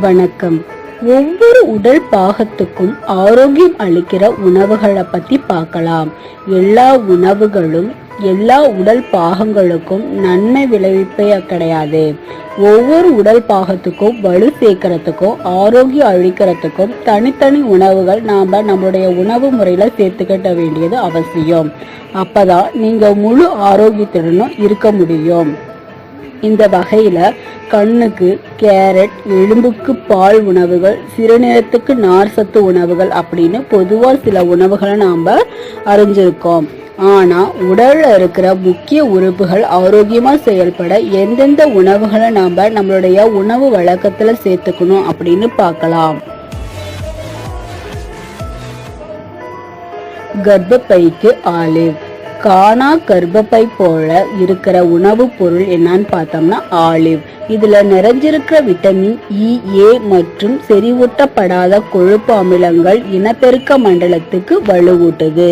வணக்கம். ஒவ்வொரு உடல் பாகத்துக்கும் ஆரோக்கியம் அளிக்கிற உணவுகளை பத்தி பார்க்கலாம். எல்லா உணவுகளும் எல்லா உடல் பாகங்களுக்கும் நன்மை விளைவிப்பே கிடையாது. ஒவ்வொரு உடல் பாகத்துக்கும் வலு சேர்க்கறதுக்கும் ஆரோக்கியம் அழிக்கிறதுக்கும் தனித்தனி உணவுகள் நாம் நம்மளுடைய உணவு முறையில் சேர்த்துக்கிட்ட வேண்டியது அவசியம். அப்பதான் நீங்க முழு ஆரோக்கியத்துடனும் இருக்க முடியும். இந்த வகையில் கண்ணுக்கு கேரட் எலும்புக்கு பால் உணவுகள் சிறுநீரத்துக்கு நார் சத்து உணவுகள் அப்படின்னு பொதுவாக சில உணவுகளை நாம் அறிஞ்சிருக்கோம். ஆனால் உடலில் இருக்கிற முக்கிய உறுப்புகள் ஆரோக்கியமாக செயல்பட எந்தெந்த உணவுகளை நாம் நம்மளுடைய உணவு வழக்கத்தில் சேர்த்துக்கணும் அப்படின்னு பார்க்கலாம். கர்ப்பப்பைக்கு ஆலிவ். காணா கர்ப்பப்பை போல இருக்கிற உணவுப் பொருள் என்னன்னு பார்த்தோம்னா ஆலிவ். இதுல நிறைஞ்சிருக்கிற விட்டமின் e, இ ஏ மற்றும் செறிவூட்டப்படாத கொழுப்பு அமிலங்கள் இனப்பெருக்க மண்டலத்துக்கு வலுவூட்டுது.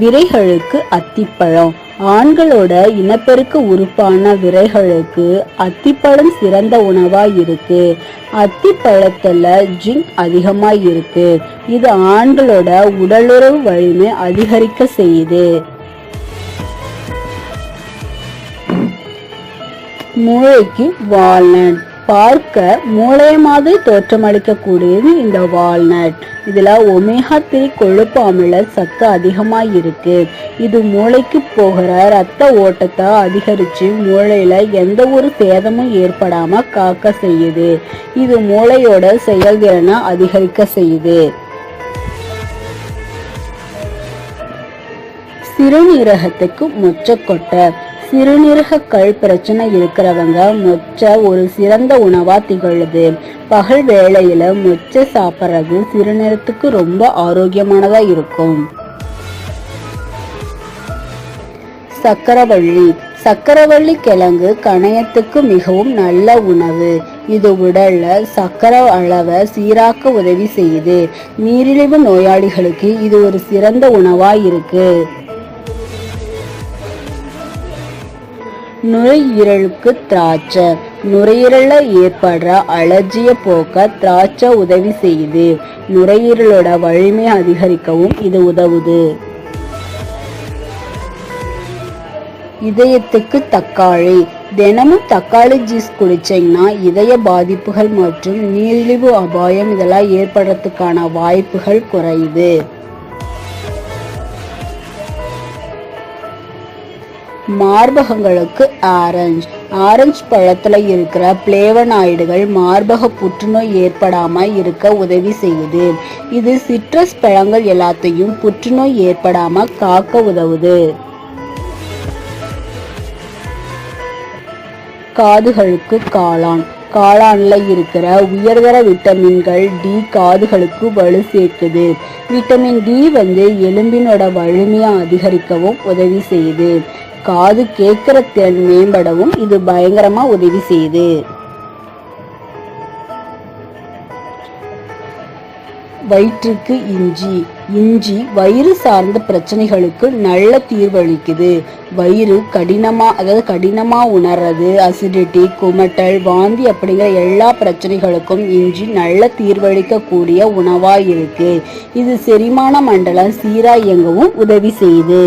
விரைகளுக்கு அத்திப்பழம். ஆண்களோட இனப்பெருக்க உறுப்பான விரைகளுக்கு அத்திப்பழம் சிறந்த உணவா இருக்கு. அத்திப்பழத்துல ஜிங்க் அதிகமா இருக்கு. இது ஆண்களோட உடலுறவு வலிமை அதிகரிக்க செய்யுது. மூளைக்கு வால்நட். பார்க்க மூளைய மாதிரி தோற்றமளிக்கக்கூடியது இந்த வால்நட். இதுல ஒமேகா த்ரீ கொழுப்பு அமில சத்து அதிகமா இருக்கு. இது மூளைக்கு போகிற ரத்த ஓட்டத்தை அதிகரிச்சு மூளையில எந்த ஒரு சேதமும் ஏற்படாம காக்க செய்யுது. இது மூளையோட செயல்திறனை அதிகரிக்க செய்யுது. சிறுநீரகத்துக்கு மொச்சக்கொட்டை சிறுநீரக கல் பிரச்சனை இருக்கிறவங்க மொச்சை ஒரு சிறந்த உணவா திகழுது. பகல் வேளையில மொச்சை சாப்பிட்றது சிறுநீரத்துக்கு ரொம்ப ஆரோக்கியமானதா இருக்கும். சக்கரவள்ளி. சக்கரவள்ளி கிழங்கு கணையத்துக்கு மிகவும் நல்ல உணவு. இது உடல்ல சக்கர அளவை சீராக்க உதவி செய்யுது. நீரிழிவு நோயாளிகளுக்கு இது ஒரு சிறந்த உணவா இருக்கு. நுரையீரலுக்கு திராட்சை. நுரையீரல ஏற்படுற அலர்ஜிய போக்க திராட்சை உதவி செய்யுது. நுரையீரலோட வலிமை அதிகரிக்கவும் இது உதவுது. இதயத்துக்கு தக்காளி. தினமும் தக்காளி ஜூஸ் குடிச்சிங்கன்னா இதய பாதிப்புகள் மற்றும் நீரிழிவு அபாயம் இதெல்லாம் ஏற்படுறதுக்கான வாய்ப்புகள் குறையுது. மார்பகங்களுக்கு ஆரஞ்சு ஆரஞ்சு பழத்துல இருக்கிற பிளேவனாய்டுகள் மார்பக புற்றுநோய் ஏற்படாம இருக்க உதவி செய்யுது. இது சிட்ரஸ் பழங்கள் எல்லாத்தையும் புற்றுநோய் ஏற்படாம காக்க உதவுது. காதுகளுக்கு காளான். காளான்ல இருக்கிற உயர்தர விட்டமின்கள் டி காதுகளுக்கு வலு சேர்க்குது. விட்டமின் டி வந்து எலும்பினோட வலிமையை அதிகரிக்கவும் உதவி செய்யுது. காது கேட்கிற திறன் மேம்படவும் இது பயங்கரமா உதவி செய்யுது. வயிற்றுக்கு இஞ்சி. இஞ்சி வயிறு சார்ந்த பிரச்சனைகளுக்கு நல்ல தீர்வளிக்குது வயிறு கடினமா அதாவது கடினமா உணர்றது அசிடிட்டி குமட்டல் வாந்தி அப்படிங்கிற எல்லா பிரச்சனைகளுக்கும் இஞ்சி நல்ல தீர்வளிக்கக்கூடிய உணவா இருக்கு. இது செரிமான மண்டலம் சீரா இயங்கவும் உதவி செய்யுது.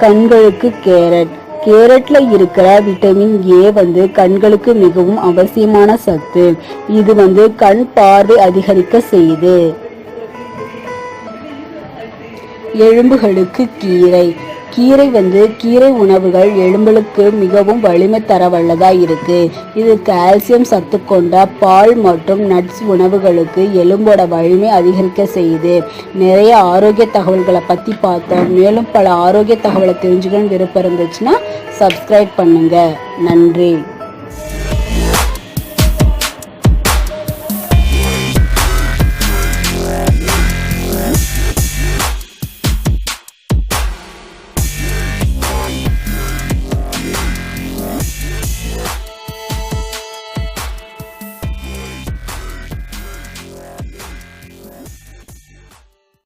கண்களுக்கு கேரட். கேரட்ல இருக்கிற விட்டமின் ஏ வந்து கண்களுக்கு மிகவும் அவசியமான சத்து. இது வந்து கண் பார்வை அதிகரிக்க செய்யுது. எலும்புகளுக்கு கீரை. கீரை வந்து கீரை உணவுகள் எலும்புகளுக்கு மிகவும் வலிமை தர வல்லதாக இருக்கு. இது கால்சியம் சத்து கொண்ட பால் மற்றும் நட்ஸ் உணவுகளுக்கு எலும்போட வலிமை அதிகரிக்க செய்யுது. நிறைய ஆரோக்கிய தகவல்களை பற்றி பார்த்தோம். மேலும் பல ஆரோக்கிய தகவலை தெரிஞ்சுக்கணும்னு விருப்பம் இருந்துச்சுன்னா சப்ஸ்கிரைப் பண்ணுங்க. நன்றி.